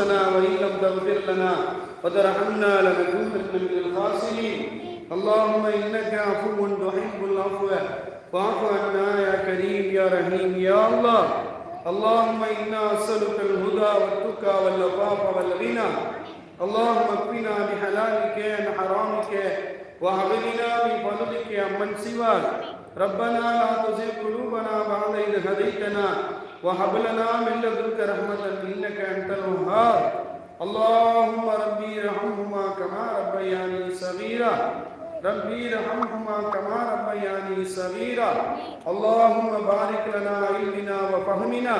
أنفسنا وإن لم تغفر لنا وترحمنا لنكونن من الخاسرين. اللهم إنك عفو تحب العفو. فاعف عنا يا كريم يا رحيم يا الله. اللهم إنا أسألك الهدى والتقى واللطافة والغنى. اللهم اكفنا بحلالك عن حرامك وهب لنا من فضلك عمن سواك. ربنا لا تزغ قلوبنا بعد إذ هديتنا وهب لنا من لدنك رحمة إنك أنت الوهاب اللهم ربي ارحمهما كما ربياني صغيرا ربي ارحمهما كما ربياني صغيرا اللهم بارك لنا علمنا وفهمنا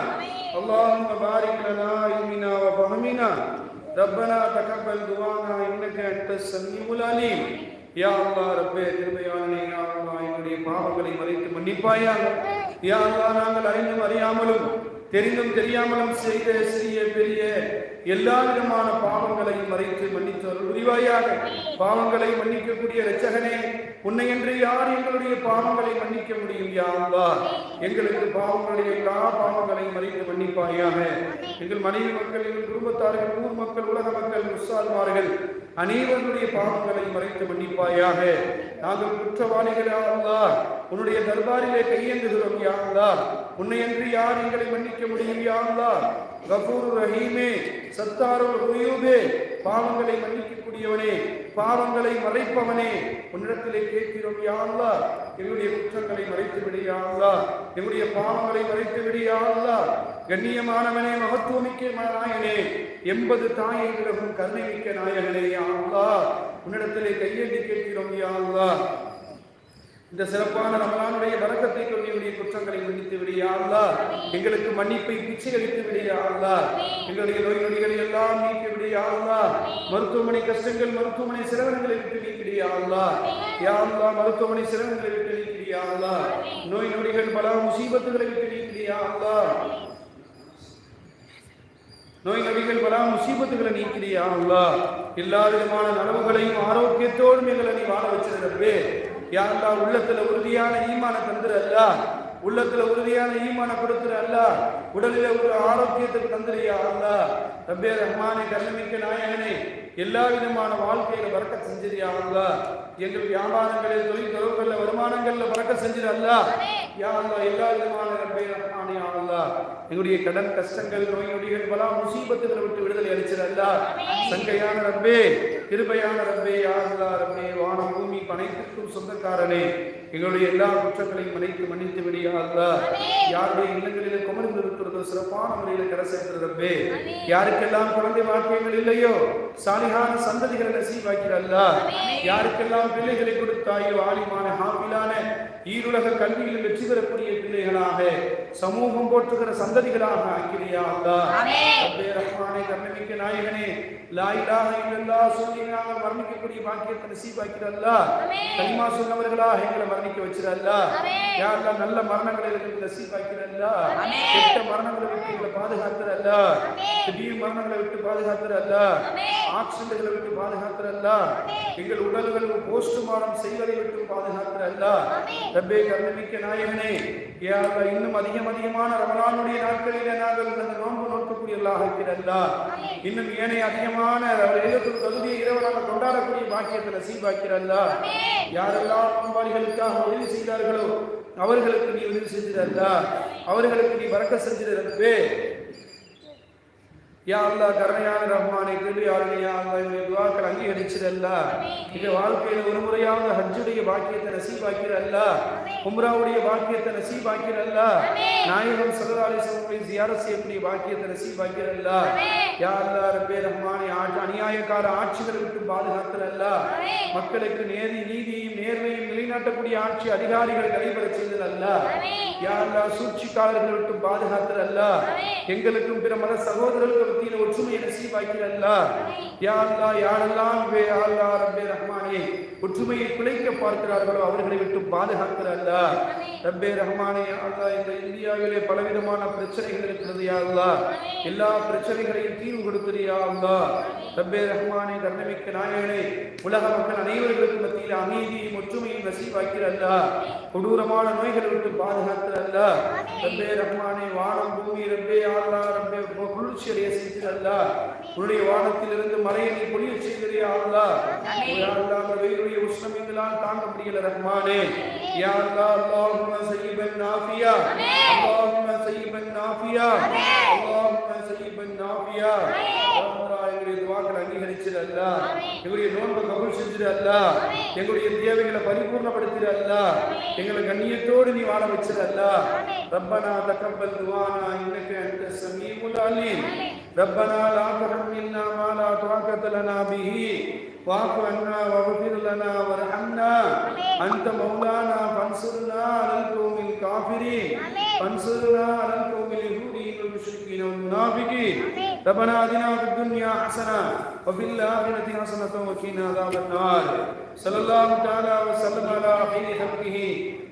اللهم بارك لنا علمنا وفهمنا ربنا تقبل دعانا انك انت السميع العليم யா அல்லா ரப்பே திருமையானே யா அல்லா என்னுடைய பாவங்களை மறைத்து மன்னிப்பாயாக யா அல்லா நாங்கள் அறிந்தும் அறியாமலும் தெரிந்தும் தெரியாமலும் செய்த சிறிய பெரிய எல்லா விதமான பாவங்களையும் மறைத்து மன்னித்து உரிவாயாக பாவங்களை மன்னிக்கக்கூடிய ரச்சகனே உன்னை என்று யார் எங்களுடைய பாவங்களை மன்னிக்க முடியும் யா எங்களுக்கு பாவங்களுடைய எல்லா பாவங்களையும் மறைத்து மன்னிப்பாயாக. எங்கள் மனைவி மக்கள் எங்கள் குடும்பத்தார்கள் ஊர் மக்கள் உலக மக்கள் முஸ்தால்மார்கள் அனைவருடைய பாவங்களை மறைத்து மன்னிப்பாயாக. நாங்கள் குற்றவாளிகளா யா உன்னுடைய தர்பாரிலே கையேந்துகிறோம் யா உன்னை என்று யார் எங்களை மன்னிக்க முடியும் யா கபூர் ரஹீமே சத்தாருல் உயூபே. பாவங்களை மன்னிக்கக்கூடியவனே பாவங்களை மறைப்பவனே. உன்னிடத்திலே கேட்கிறோம் யா எங்களுடைய குற்றங்களை மறைத்து விடு எங்களுடைய பாவங்களை மறைத்து விடு கண்ணியமானவனே மகத்துவமிக்க நாயனே எண்பது தாயை விலகும் கருணை மிக்க நாயகனே யா உன்னிடத்திலே கையேந்தி கேட்கிறோம் யா இந்த சிறப்பான ரமலானுடைய வரக்கத்தை கொண்டு என்னுடைய குற்றங்களை மன்னித்து விடியா எங்களுக்கு மன்னிப்பை பிச்சை அளித்து விடியா எங்களுடைய நோய் நொடிகளை எல்லாம் நீக்கி விடியா மருத்துவமனை கஷ்டங்கள் மருத்துவமனை சிரவணங்களை விட்டு நீக்கிடியா அல்லா. மருத்துவமனை சிரவணங்களை விட்டு நீக்கிடியா நோய் நொடிகள் பல முசீபத்துகளை விட்டு நீக்கிடியா நோய் நொடிகள் பல முசீபத்துகளை நீக்கிறியா அல்லா எல்லா விதமான நனவுகளையும் ஆரோக்கியத்தோடும் எங்களை நீ வாழ வச்சிருந்தே யாருந்தா உள்ளத்துல உறுதியான ஈமான தந்துரு அல்லா உள்ளத்துல உறுதியான ஈமான கொடுத்துரு அல்ல உடலில ஒரு ஆரோக்கியத்துக்கு தந்துரியா அல்ல? ரப்பே ரஹ்மானை கருணமிக்க நாயகனை எல்லா விதமான வாழ்க்கையில வரக்க செஞ்சிரியா அல்ல? எங்கள் வியாபாரங்களில் தொழில் தொடர்புகள்ல வருமானங்கள்ல வரக்க செஞ்சிரு அல்ல? யா எல்லா விதமான ரப்பே ரஹ்மானே அல்ல. எங்களுடைய கடன் கஷ்டங்கள் நோய் நொடிகள் பல முசீபத்துகளை விட்டு விடுதலை அளிச்சிரு அல்ல. சங்கையான ரப்பே. கிருபையான ரப்பே யா அல்லா ரப்பே வானம் பூமி அனைத்திற்கும் சொந்தக்காரனே. எங்களுடைய எல்லா குற்றங்களையும் மன்னித்து மன்னித்து விடியா அல்லா. யாருடைய இல்லங்களில் குமர்ந்து இருக்கிறதோ சிறப்பான முறையில் கரை சேர்த்து ரப்பே. யாருக்கெல்லாம் குழந்தை வாக்கியங்கள் இல்லையோ சாலிகான சந்ததிகளை நசீவாக்கிற அல்லா. யாருக்கெல்லாம் பிள்ளைகளை கொடுத்தாயோ ஆலிமான ஹாபிலான ஈருலக கல்வியில் வெற்றி பெறக்கூடிய பிள்ளைகளாக. சமூகம் போற்றுகிற சந்ததிகளாக ஆக்கிறியா அல்லா. ரப்பே ரஹ்மானே கருணமிக்க நாயகனே லா இலாஹ இல்லல்லாஹ் சொல்லி நாங்கள் மரணிக்கக்கூடிய பாக்கியத்தை நசீபாக்கிற அல்லா. கலிமா சொன்னவர்களாக எங்களை மரணிக்க வச்சிர அல்லா. யா அல்லா நல்ல மரணங்களை எங்களுக்கு நசீபாக்கிற அல்லா. கெட்ட மரணங்களை விட்டு எங்களை திடீர் மரணங்களை விட்டு ஆக்சிடென்ட்களை விட்டு பாதுகாத்துற அல்லா எங்கள் உடல்கள் போஸ்ட்மார்டம் செய்வதை விட்டு பாதுகாத்துற அல்லா ரப்பே கருணமிக்க நாயகனே இன்னும் அதிகம் அதிகமான ரமலானுடைய நாட்களிலே நாங்கள் இந்த நோன்பு நோக்கக்கூடியவர்களாக இருக்கிறல்லா இன்னும் ஏனைய அதிகமான எழுதத்துக்கு தகுதியை இரவு நாங்கள் கொண்டாடக்கூடிய பாக்கியத்தை நசீபாக்கிறல்லா யாரெல்லாம் நோன்பாளிகளுக்காக உதவி செய்தார்களோ அவர்களுக்கு நீ உதவி செஞ்சிடல்லா அவர்களுக்கு நீ வரக்க செஞ்சிடவே யா அல்லா கருணையான ரஹ்மானை கிருபியாளனே யா அல்லா துவாக்கள் அங்கீகரிச்சிடல்ல எங்க வாழ்க்கையில ஒரு முறையாவது ஹஜ்ஜுடைய பாக்கியத்தை நசீபாக்கிறல்ல உம்ராவுடைய பாக்கியத்தை நசீபாக்கிறல்ல நாயகம் சல்லல்லாஹு அலைஹி வஸல்லம் ஜியாரத் செய்யக்கூடிய பாக்கியத்தை நசீபாக்கிறல்ல யா அல்லா ரப்பே ரஹ்மானே ஆட்சி அநியாயக்கார ஆட்சிகளை விட்டு பாதுகாக்கிறல்ல மக்களுக்கு நேதி நீதியையும் நேர்மையும் நிலைநாட்டக்கூடிய ஆட்சி அதிகாரிகளை நடைபெற செய்ததல்ல. யா அல்லா சூழ்ச்சிக்காரர்களை விட்டு பாதுகாக்கிறல்ல எங்களுக்கும் பிற மத சகோதரர்கள் மத்தியில் ஒற்றுமையை நசீபாக்கிறல்ல யா அல்லா யாரெல்லாம் வே அல்லா ரப்பே ரஹ்மானே ஒற்றுமையை குலைக்க பார்க்கிறார்களோ அவர்களை விட்டு பாதுகாக்கிற அல்லா. ரப்பே ரஹ்மானே அல்லா இந்த இந்தியாவிலே பலவிதமான பிரச்சனைகள் இருக்கிறது யா எல்லா பிரச்சனைகளையும் தீர்வு கொடுக்கிறியா அல்லா. ரப்பே ரஹ்மானே கர்ணமிக்க நாயகனே உலக மக்கள் அனைவர்களுக்கும் மத்தியில் அமைதியையும் ஒற்றுமையும் நசீவாக்கிற அல்லா. கொடூரமான நோய்களை விட்டு பாதுகாக்கிற அல்லா. ரப்பே ரஹ்மானே வானம் பூமி ரப்பே அல்லா ரப்பே குளிர்ச்சியடைய செய்கிற அல்லா. உன்னுடைய வானத்திலிருந்து மலையை பொழிய செய்கிறியா அல்லா அல்லா அந்த வெயிலுடைய உஷ்ணம் எங்களால் தாங்க முடியல ரஹ்மானே யா அல்லா அல்லாஹும்ம சய்யிபன் நாஃபியா அல்லாஹும்ம சய்யிபன் நாஃபியா அல்லாஹும்ம சய்யிபன் நாஃபியா யா அல்லாஹ் எங்களுடைய துவாக்களை அங்கீகரிச்சிரு அல்லா எங்களுடைய நோன்பை கபூல் செஞ்சிரு அல்லா எங்களுடைய தேவைகளை பரிபூர்ணப்படுத்திரு அல்லா எங்களை கண்ணியத்தோடு நீ வாழ வச்சிரு அல்லா ரப்பனா தகப்பல் துவானா இன்னக அன்த சமீஉல் அலீம் ربنا لا تحملنا ما لا طاقة لنا به واعف عنا واغفر لنا وارحمنا أنت مولانا فانصرنا على القوم الكافرين فانصرنا على القوم اليهودين والمشركين والمنافقين ربنا آتنا في الدنيا حسنة وفي الآخرة حسنة وقنا عذاب النار صلى الله تعالى وسلم على خير خلقه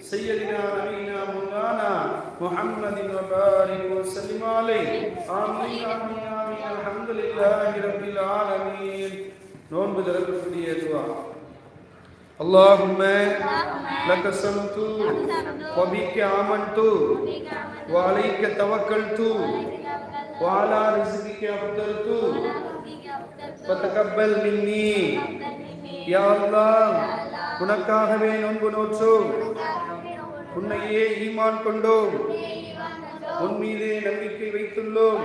سيدنا نبينا مولانا محمد وبارك وسلم عليه آمين آمين آمين الحمد لله رب العالمين நோன்பு திறக்கக்கூடிய துவா اللهم لك صمت وبك آمنت وعليك توكلت وعلى رزقك أفضلت فتقبل مني யா அல்லாஹ் உனக்காகவே நோன்பு நோற்றோம் உன்னையே ஈமான் கொண்டோம் உன் மீதே நம்பிக்கை வைத்துள்ளோம்.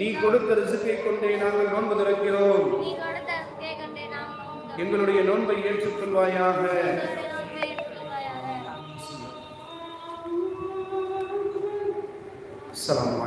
நீ கொடுத்த ரிசுக்கை கொண்டே நாங்கள் நோன்பு திறக்கிறோம். எங்களுடைய நோன்பை ஏற்றுக்கொள்வாயாக. அஸ்ஸலாமு